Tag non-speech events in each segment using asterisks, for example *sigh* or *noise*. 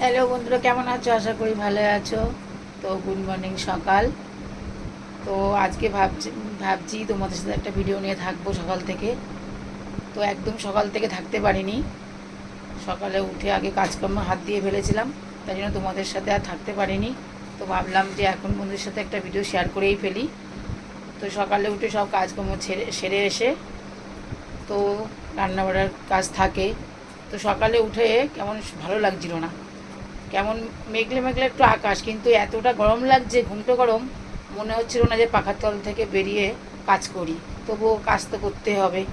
Hello বন্ধুরা, কেমন আছো? আশা করি ভালো আছো। তো গুড মর্নিং সকাল। তো আজকে ভাবছি ভাবছি তোমাদের সাথে একটা ভিডিও নিয়ে থাকব সকাল থেকে। তো একদম সকাল থেকে থাকতে পারিনি। সকালে উঠে আগে কাজকর্ম হাত দিয়ে ফেলেছিলাম তাই জন্য তোমাদের সাথে আর থাকতে পারিনি। তো ভাবলাম যে এখন বন্ধুদের সাথে একটা ভিডিও শেয়ার করেই ফেলি। তো সকালে উঠে সব কাজকর্ম ছেড়ে, সেরে এসে তো রান্নাবাড়ার কাজ থাকে। তো সকালে উঠে কেমন ভালো লাগছিল না। কেমন মেঘলে মেঘলে একটু আকাশ, কিন্তু এতটা গরম লাগছে, ঘুমটো গরম, মনে হচ্ছিল না যে পাখার তল থেকে বেরিয়ে কাজ করি। তবুও কাজ তো করতে হবে,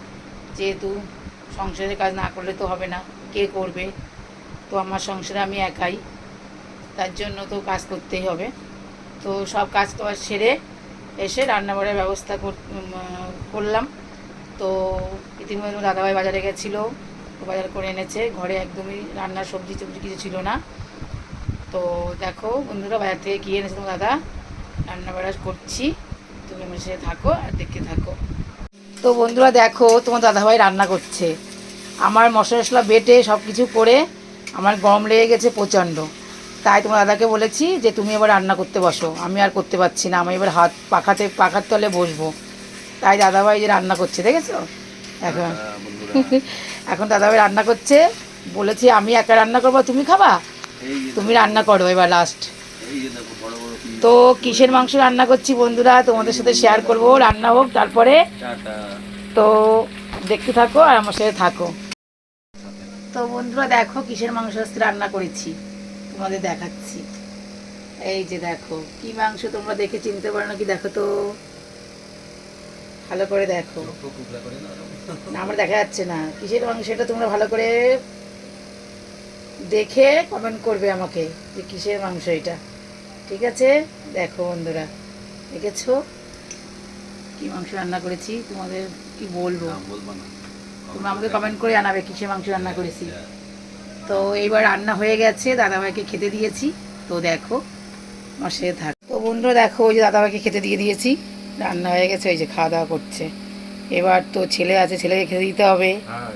যেহেতু সংসারের কাজ না করলে তো হবে না, কে করবে? তো আমার সংসারে আমি একাই, তার জন্য তো কাজ করতেই হবে। তো সব কাজ কাজ সেরে এসে রান্নাবাড়ার ব্যবস্থা কর- করলাম। তো ইতিমধ্যে দাদাভাই বাজারে গেছিল, বাজার করে এনেছে, ঘরে একদমই রান্নার সবজি টবজি কিছু ছিল না। তো দেখো বন্ধুরা বাজার থেকে গিয়ে এনেছে তোমার দাদা? রান্না বাড়া করছি। তুমি আমার সাথে থাকো আর দেখতে থাকো। তো বন্ধুরা দেখো তোমার দাদাভাই রান্না করছে। আমার মশলা টশলা বেটে সব কিছু করে আমার গরম লেগে গেছে প্রচণ্ড। তাই তোমার দাদাকে বলেছি যে তুমি এবার রান্না করতে বসো। আমি আর করতে পারছি না আমি এবার হাত পাখাতে পাখার তলে বসবো। তাই দাদাভাই যে রান্না করছে দেখেছ? এখন *laughs* এখন দাদাভাই রান্না করছে। বলেছি আমি একা রান্না করব তুমি খাবা? তুমি রান্না করো এবার লাস্ট তো কিসের মাংস রান্না করছি বন্ধুরা, তোমাদের সাথে শেয়ার করব। রান্না হোক, তারপরে তো দেখতে থাকো আর আমার সাথে থাকো। তো বন্ধুরা, দেখো কিসের মাংস আজকে রান্না করেছি। তোমাদের দেখাচ্ছি। এই যে দেখো, কি মাংস তোমরা দেখে চিনতে পারো না কি দেখো তো। ভালো করে দেখো। আমার দেখা যাচ্ছে না। কিসের মাংস এটা তোমরা ভালো করে দেখে কমেন্ট করবে আমাকে যে কিসের মাংস এটা। ঠিক আছে? দেখো বন্ধুরা দেখেছ? কি মাংস রান্না করেছি? তোমাদের কি বলব? তোমরা আমাকে কমেন্ট করে জানাবে কিসের মাংস রান্না করেছি। তো এইবার রান্না হয়ে গেছে দাদাভাইকে খেতে দিয়েছি। তো দেখো আমার সাথে থাক। তো বন্ধুরা দেখো ওই যে দাদাভাইকে খেতে দিয়ে দিয়েছি। রান্না হয়ে গেছে ওই যে খাওয়া দাওয়া করছে। এবার তো ছেলে আছে ছেলেকে খেতে দিতে হবে। হ্যাঁ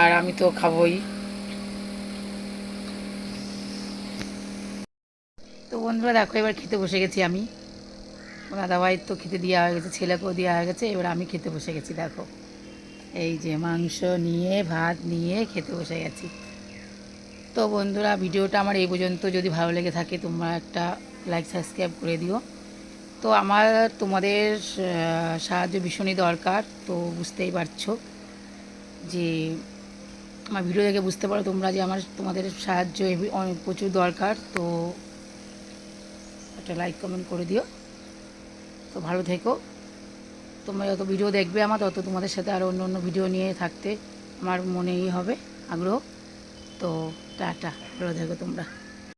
আর আমি তো খাবোই। বন্ধুরা, দেখো এবার খেতে বসে গেছি আমি। দাদাভাই তো খেতে দেওয়া হয়ে গেছে, ছেলেকেও দেওয়া হয়ে গেছে, এবার আমি খেতে বসে গেছি, দেখো। এই যে মাংস নিয়ে, ভাত নিয়ে খেতে বসে গেছি। তো বন্ধুরা, ভিডিওটা আমার এই পর্যন্ত। যদি ভালো লেগে থাকে, তোমরা একটা লাইক সাবস্ক্রাইব করে দিও। তো আমার তোমাদের সাহায্য ভীষণই দরকার, তো বুঝতেই পারছ যে আমার ভিডিও দেখে বুঝতে পারো তোমরা যে আমার তোমাদের সাহায্য প্রচুর দরকার। তো একটা লাইক কমেন্ট করে দিও। তো ভালো থেকো। তোমরা যত ভিডিও দেখবে আমার, তত তোমাদের সাথে আরও অন্য অন্য ভিডিও নিয়ে থাকতে আমার মনেই হবে, আগ্রহ। তো টাটা, ভালো থেকো তোমরা।